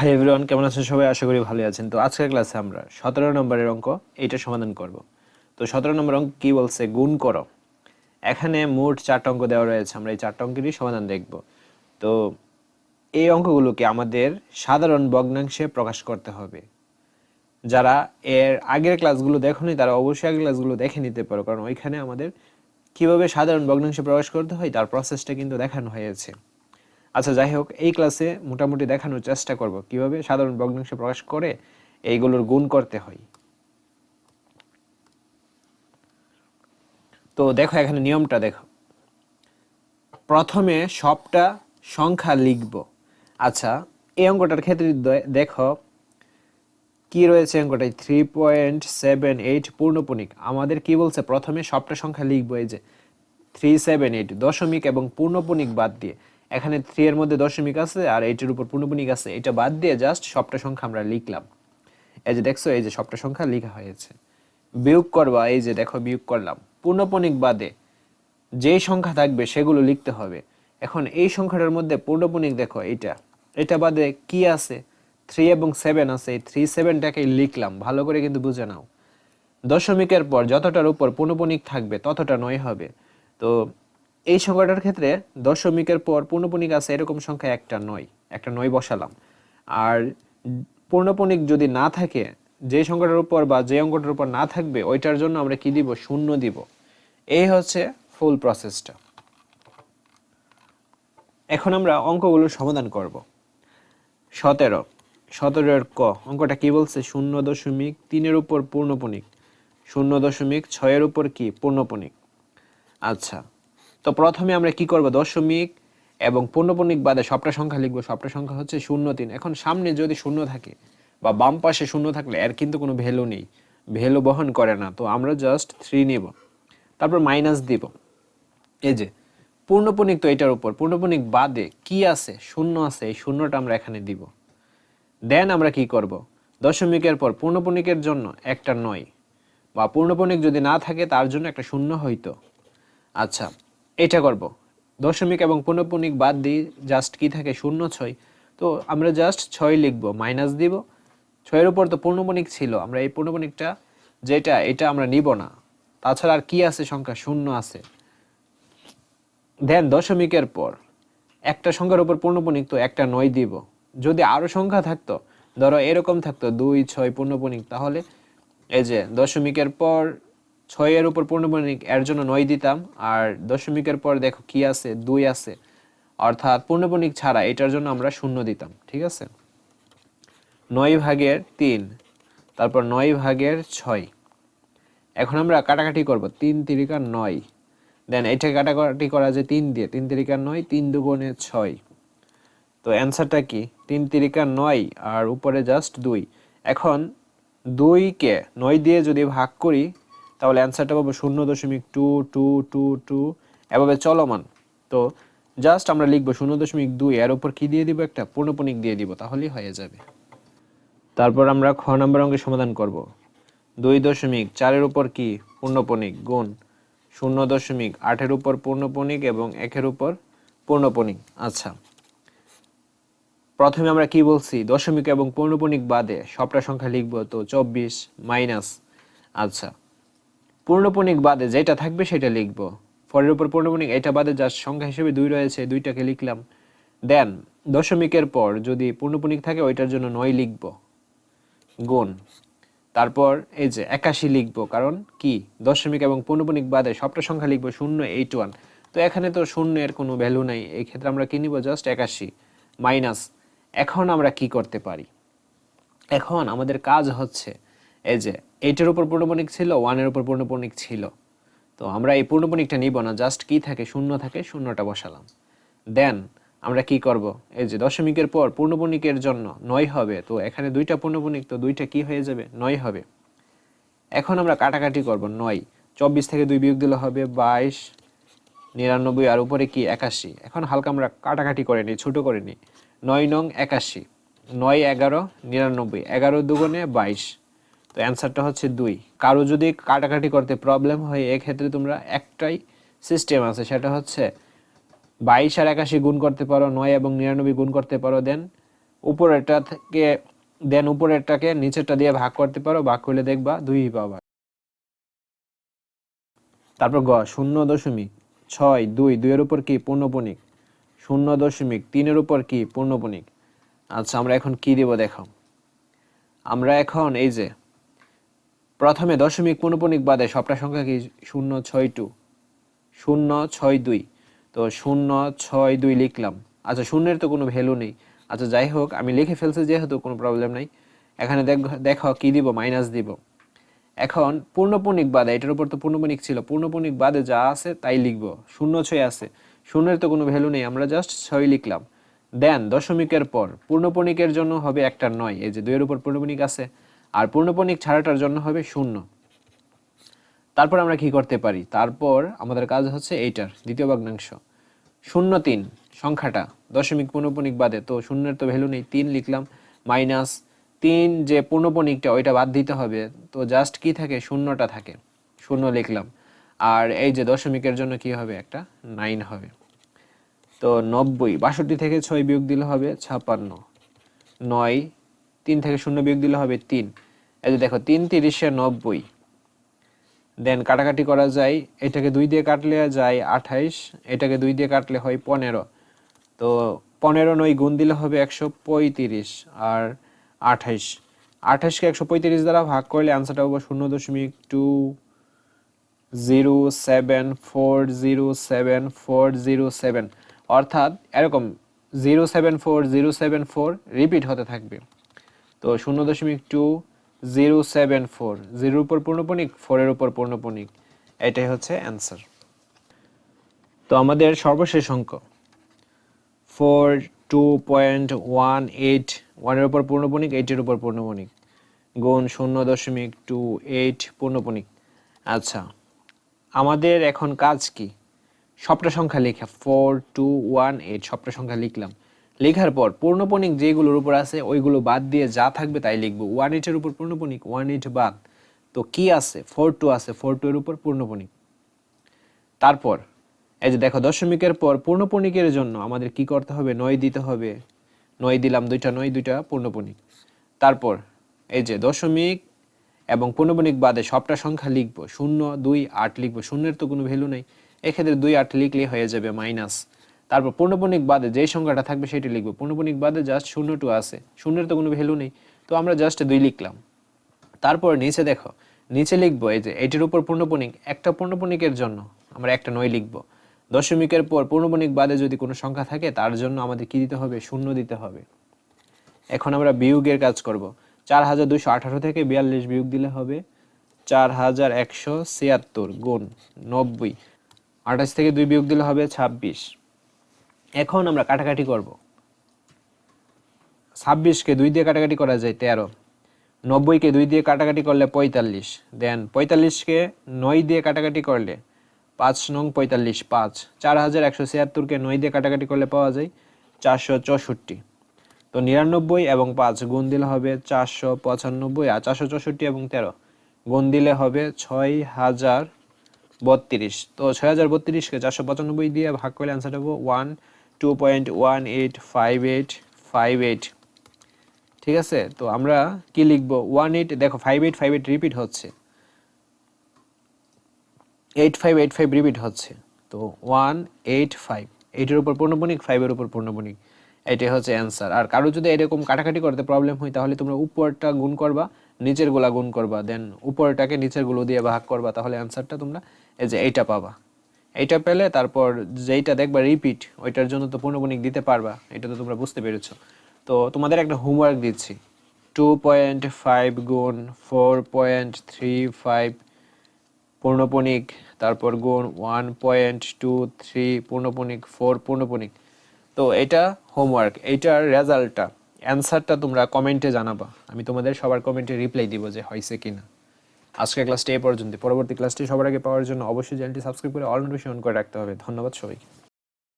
Hi everyone কেমন আছেন সবাই? আশা করি ভালো আছেন। তো আজকের ক্লাসে আমরা সতেরো নম্বরের অঙ্ক এইটা সমাধান করব। তো সতেরো নম্বর অঙ্ক কী বলছে? গুণ করো। এখানে মোট চারটা অঙ্ক দেওয়া রয়েছে, আমরা এই চারটা অঙ্কেরই সমাধান দেখব। তো এই অঙ্কগুলোকে আমাদের সাধারণ ভগ্নাংশে প্রকাশ করতে হবে। যারা এর আগের ক্লাসগুলো দেখোনি, তারা অবশ্যই আগের ক্লাসগুলো দেখে নিতে পারো, কারণ ওইখানে আমাদের কীভাবে সাধারণ ভগ্নাংশে প্রকাশ করতে হয়, তার প্রসেসটা কিন্তু দেখানো হয়েছে। আচ্ছা যাই হোক, এই ক্লাসে মোটামুটি দেখানোর চেষ্টা করব। কীভাবে সাধারণ ভগ্নাংশে প্রকাশ করে এইগুলোর গুণ করতে হয়। তো দেখো, এখানে নিয়মটা দেখো। প্রথমে সবটা সংখ্যা লিখব। আচ্ছা এই অঙ্কটার ক্ষেত্রে দেখো, কি রয়েছে অঙ্কটায়? থ্রি পয়েন্ট সেভেন এইট পূর্ণপণিক। আমাদের কি বলছে? প্রথমে সবটা সংখ্যা লিখব, এই যে থ্রি সেভেন এইট দশমিক এবং পূর্ণপণিক বাদ দিয়ে। এখানে থ্রি এর মধ্যে দশমিক আছে আর এইটের উপর পূর্ণপণিক আছে। এটা বাদ দিয়ে জাস্ট সবটা সংখ্যা আমরা লিখলাম। এই যে দেখছ, এই যে সবটা সংখ্যা লেখা হয়েছে। বিয়োগ করবা, এই যে দেখো বিয়োগ করলাম। পূর্ণপণিক বাদে যেই সংখ্যা থাকবে সেগুলো লিখতে হবে। এখন এই সংখ্যাটার মধ্যে পূর্ণপণিক দেখো এটা এটা বাদে কি আছে? থ্রি এবং সেভেন আছে। এই থ্রি সেভেনটাকে লিখলাম। ভালো করে কিন্তু বুঝে নাও। দশমিকের পর যতটার উপর পূর্ণপণিক থাকবে ততটা নয় হবে। তো এই সংখ্যাটার ক্ষেত্রে দশমিকের পর পূর্ণপণিক আছে এরকম সংখ্যা একটা নয় একটা নয় বসালাম। আর পূর্ণপণিক যদি না থাকে, যে সংখ্যাটার উপর বা যে অঙ্কটার উপর না থাকবে, ওইটার জন্য আমরা কি দিব? শূন্য দিব। এই হচ্ছে ফুল প্রসেসটা এখন আমরা অঙ্কগুলো সমাধান করব। সতেরো। সতেরোর ক। অঙ্কটা কি বলছে? শূন্য দশমিক তিনের উপর পূর্ণপণিক। শূন্য দশমিক ছয়ের উপর কি? পূর্ণপণিক। আচ্ছা। তো প্রথমে আমরা কি করব? দশমিক এবং পূর্ণপণিক বাদে সবটা সংখ্যা লিখব। সবটা সংখ্যা হচ্ছে শূন্য তিন। এখন সামনে যদি শূন্য থাকে বা বাম পাশে শূন্য থাকলে এর কিন্তু কোনো ভ্যালু নেই। ভ্যালু বহন করে না। তো আমরা জাস্ট থ্রি নিব। তারপর মাইনাস দিব। এই যে পূর্ণপণিক তো এটার উপর। পূর্ণপণিক বাদে কি আছে? শূন্য আছে। এই শূন্যটা আমরা এখানে দিব। দেন আমরা কি করব? দশমিকের পর পূর্ণপণিকের জন্য একটা নয়। বা পূর্ণপণিক যদি না থাকে তার জন্য একটা শূন্য হইতো। আচ্ছা এটা করব। দশমিক এবং পূর্ণপণিক বাদ দিয়ে জাস্ট কি থাকে? শূন্য, ছয়। তো আমরা জাস্ট ছয় লিখব মাইনাস দিব। ছয়ের উপর তো পূর্ণপণিক ছিল, আমরা এই পূর্ণপণিকটা যেটা, এটা আমরা নিব না। তাছাড়া আর কি আছে? সংখ্যা শূন্য আছে। দেন দশমিকের পর, একটা সংখ্যার উপর পূর্ণপণিক তো একটা নয় দিব। যদি আরও সংখ্যা থাকতো, ধরো এরকম থাকতো, দুই, ছয় পূর্ণপণিক তাহলে এই যে দশমিকের পর ছয়ের উপর পূর্ণপণিক এর জন্য নয় দিতাম। আর দশমিকের পর দেখো কি আছে? দুই আছে। অর্থাৎ পূর্ণপণিক ছাড়া এটার জন্য আমরা শূন্য দিতাম, ঠিক আছে? নয় ভাগের তিন, তারপর নয় ভাগের ছয়। এখন আমরা কাটাকাটি করব, তিন তিরিকা নয়। দেন এটা কাটাকাটি করা যায় তিন দিয়ে, তিন তিরিকা নয়, তিন দুগুণে ছয়। তো অ্যান্সারটা কি? তিন তিরিকা নয় আর উপরে জাস্ট দুই। এখন দুইকে নয় দিয়ে যদি ভাগ করি তাহলে অ্যান্সারটা পাবো শূন্য দশমিক টু টু টু টু। এভাবে চলমান। তো জাস্ট আমরা লিখব শূন্য দশমিক দুই, এর উপর কী দিয়ে দিব একটা? পূর্ণপণিক দিয়ে দিব, তাহলেই হয়ে যাবে। তারপর আমরা খ নম্বর অঙ্কের সমাধান করব। দুই দশমিক চারের উপর কি? পূর্ণপণিক গুণ শূন্য দশমিক আটের উপর পূর্ণপণিক এবং একের উপর পূর্ণপণিক। আচ্ছা। প্রথমে আমরা কি বলছি? দশমিক এবং পূর্ণপণিক বাদে সবটা সংখ্যা লিখব তো চব্বিশ মাইনাস। আচ্ছা। পূর্ণপণিক বাদে যেটা থাকবে সেটা লিখব। ফরের উপর পূর্ণপণিক এটা বাদে যার সংখ্যা হিসেবে দুই রয়েছে, দুইটাকে লিখলাম। দেন দশমিকের পর যদি পূর্ণপণিক থাকে ওইটার জন্য নয় লিখব। গুণ। তারপর এই যে একাশি লিখব, কারণ কি? দশমিক এবং পূর্ণপণিক বাদে সবটা সংখ্যা লিখব শূন্য এইট ওয়ান তো এখানে তো শূন্যের কোনো ভ্যালু নাই, এই ক্ষেত্রে আমরা কি নিব? জাস্ট একাশি মাইনাস এখন আমরা কি করতে পারি? এখন আমাদের কাজ হচ্ছে এই যে এইটের উপর পূর্ণপণিক ছিল ওয়ানের উপর পূর্ণপণিক ছিল। তো আমরা এই পূর্ণপণিকটা নিব না জাস্ট কি থাকে, শূন্য থাকে, শূন্যটা বসালাম। দেন আমরা কি করব? এই যে, দশমিকের পর পূর্ণপণিকের জন্য নয় হবে, তো এখানে দুইটা পূর্ণপণিক তো দুইটা কি হয়ে যাবে? নয় হবে। এখন আমরা কাটাকাটি করব নয়। চব্বিশ থেকে দুই বিয়োগ দিলে হবে বাইশ, নিরানব্বই, আর উপরে কি? একাশি। এখন হালকা আমরা কাটাকাটি করে নিই, ছোটো করে নিই। নয় নং একাশি। নয়, এগারো, নিরানব্বই। এগারো দুগুণে বাইশ। তো অ্যান্সারটা হচ্ছে দুই। কারও যদি কাটাকাটি করতে প্রবলেম হয়, এক্ষেত্রে তোমরা একটাই সিস্টেম আছে, সেটা হচ্ছে বাইশ আর একাশি গুণ করতে পারো, নয় এবং নিরানব্বই গুণ করতে পারো দেন উপরেরটা থেকে দেন উপরেরটাকে নিচেরটা দিয়ে ভাগ করতে পারো, ভাগ করলে দেখবা দুই পাবা। তারপর গ, শূন্য দশমিক ছয় দুই, দুইয়ের উপর কি? পূর্ণপণিক শূন্য দশমিক তিনের উপর কি? পূর্ণপণিক আচ্ছা আমরা এখন কি দেব দেখো আমরা এখন এই যে প্রথমে দশমিক পূর্ণপণিক বাদে সবটা সংখ্যা কি? শূন্য ছয় টু। শূন্য ছয় দুই। তো শূন্য ছয় দুই লিখলাম। আচ্ছা শূন্যের তো কোনো ভ্যালু নেই। আচ্ছা যাই হোক, আমি লিখে ফেলছি যেহেতু কোনো প্রবলেম নাই। এখানে দেখ, দেখো কি দিব মাইনাস দিব। এখন পূর্ণপণিক বাদে, এটার উপর তো পূর্ণপণিক ছিল পূর্ণপণিক বাদে যা আছে তাই লিখব। শূন্য ছয় আছে। শূন্যের তো কোনো ভ্যালু নেই, আমরা জাস্ট ছয় লিখলাম। দেন দশমিকের পর পূর্ণপণিকের জন্য হবে একটা নয়। এই যে দুইয়ের উপর পূর্ণপণিক আছে। আর পূর্ণপণিক ছাড়াটার জন্য হবে শূন্য। তারপর আমরা কি করতে পারি? তারপর আমাদের কাজ হচ্ছে এইটার, দ্বিতীয় ভগ্নাংশ। শূন্য তিন, সংখ্যাটা, দশমিক পূর্ণপণিক বাদে, তো শূন্যের তো ভ্যালু নেই, তিন লিখলাম মাইনাস তিন যে পূর্ণপণিকটা, ওইটা বাদ দিতে হবে, তো জাস্ট কি থাকে? শূন্যটা থাকে। শূন্য লিখলাম। আর এই যে দশমিকের জন্য কি হবে? একটা নাইন হবে। তো নব্বই, বাষট্টি থেকে ছয় বিয়োগ দিলে হবে ছাপান্ন নয় তিন থেকে শূন্য বিয়োগ দিলে হবে তিন। এই যে দেখো, তিন তিরিশে নব্বই। দেন কাটাকাটি করা যায়, এটাকে দুই দিয়ে কাটলে যায় আঠাইশ, এটাকে দুই দিয়ে কাটলে হয় পনেরো। তো পনেরো নয় গুণ দিলে হবে একশো পঁয়ত্রিশ আর আঠাইশ। আঠাইশকে একশো পঁয়ত্রিশ দ্বারা ভাগ করলে অ্যান্সারটা হবে শূন্য দশমিক two zero seven four zero seven four zero seven. অর্থাৎ এরকম zero seven four zero seven four repeat হতে থাকবে। তো শূন্য দশমিক টু জিরো সেভেন ফোর জিরোর উপর পূর্ণপণিক ফোরের উপর পূর্ণপণিক, এটাই হচ্ছে অ্যান্সার তো আমাদের সর্বশেষ অঙ্ক four two point one eight ওয়ানের উপর পূর্ণপণিক এইটের উপর পূর্ণপণিক, গুণ শূন্য দশমিক টু এইট পূর্ণপণিক। আচ্ছা আমাদের এখন কাজ কি? সবটা সংখ্যা লেখা ফোর টু ওয়ান এইট সবটা সংখ্যা লিখলাম। লেখার পর পূর্ণপণিক যেগুলোর উপর আছে, ওইগুলো বাদ দিয়ে যা থাকবে তাই লিখব। ওয়ান এইটের উপর পূর্ণপণিক ওয়ান এইট বাদ। তো কি আছে? ফোর টু আছে ফোর টু এর উপর পূর্ণপণিক। তারপর, এই যে দেখো, দশমিকের পর পূর্ণপণিকের জন্য আমাদের কি করতে হবে? নয় দিতে হবে। নয় দিলাম দুইটা, নয় দুইটা, পূর্ণপণিক। তারপর, এই যে দশমিক এবং পূর্ণপণিক বাদে সবটা সংখ্যা লিখব। শূন্য, দুই, আট লিখব। শূন্যের তো কোনো ভ্যালু নেই। এক্ষেত্রে দুই, আট লিখলে হয়ে যাবে মাইনাস তারপর পূর্ণপণিক বাদে যেই সংখ্যাটা থাকবে সেটি লিখব। পূর্ণপণিক বাদে জাস্ট শূন্য টু আছে। শূন্যের তো কোনো ভ্যালু নেই। তো আমরা জাস্ট দুই লিখলাম। তারপর নিচে দেখো, নিচে লিখব এই যে এটির উপর পূর্ণপণিক একটা পূর্ণপণিকের জন্য আমরা একটা নয় লিখব। দশমিকের পর পূর্ণপণিক বাদে যদি কোনো সংখ্যা থাকে, তার জন্য আমাদের কি দিতে হবে? শূন্য দিতে হবে। এখন আমরা বিয়োগের কাজ করব। চার হাজার দুশো আঠারো থেকে বিয়াল্লিশ বিয়োগ দিলে হবে চার হাজার একশো ছিয়াত্তর গুণ নব্বই। আঠাশ থেকে দুই বিয়োগ দিলে হবে ছাব্বিশ। এখন আমরা কাটাকাটি করব। ছাব্বিশকে দুই দিয়ে কাটাকাটি করা যায় তেরো। নব্বইকে দুই দিয়ে কাটাকাটি করলে পঁয়তাল্লিশ। দেন পঁয়তাল্লিশকে নয় দিয়ে কাটাকাটি করলে পাঁচ নং পঁয়তাল্লিশ পাঁচ। চার হাজার একশো ছিয়াত্তরকে নয় দিয়ে কাটাকাটি করলে পাওয়া যায় চারশো চৌষট্টি। তো নিরানব্বই এবং পাঁচ গুণ দিলে হবে চারশো পঁচানব্বই আর চারশো চৌষট্টি এবং তেরো। গুণ দিলে হবে ছয় হাজার বত্রিশ। তো ছয় হাজার বত্রিশকে চারশো পঁচানব্বই দিয়ে ভাগ করলে অ্যান্সার হবে one two point one eight five eight five eight ঠিক আছে? তো আমরা কি লিখব? ওয়ান এইট দেখো five eight five eight repeat হচ্ছে। Eight five eight five repeat হচ্ছে। তো ওয়ান এইট ফাইভ এইটের উপর পূর্ণপণিক ফাইভের উপর পূর্ণপণিক এটাই হচ্ছে অ্যান্সার আর কারও যদি এরকম কাটাকাটি করতে প্রবলেম হয়, তাহলে তোমরা উপরটা গুণ করবা, নিচেরগুলা গুণ করবা। দেন উপরটাকে নিচেরগুলো দিয়ে ভাগ করবা, তাহলে অ্যান্সারটা তোমরা এই যে এইটা পাবা। এইটা পেলে তারপর যেইটা দেখবা রিপিট ওইটার জন্য তো পূর্ণপণিক দিতে পারবা, এটা তো তোমরা বুঝতে পেরেছ। তো তোমাদের একটা হোমওয়ার্ক দিচ্ছি। টু পয়েন্ট ফাইভ গুণ ফোর পয়েন্ট থ্রি ফাইভ পূর্ণপণিক, তারপর গুণ ওয়ান পয়েন্ট টু থ্রি পূর্ণপণিক ফোর পূর্ণপণিক। তো এটা হোমওয়ার্ক এইটার রেজাল্টটা অ্যান্সারটা তোমরা কমেন্টে জানাবা। আমি তোমাদের সবার কমেন্টে রিপ্লাই দিব যে হয়েছে কিনা। আজকের ক্লাসটি এ পর্যন্ত পরবর্তী ক্লাসটি সবার আগে পাওয়ার জন্য অবশ্যই চ্যানেলটি সাবস্ক্রাইব করে অল নোটিফিকেশন অন করে রাখতে হবে। ধন্যবাদ সবাইকে।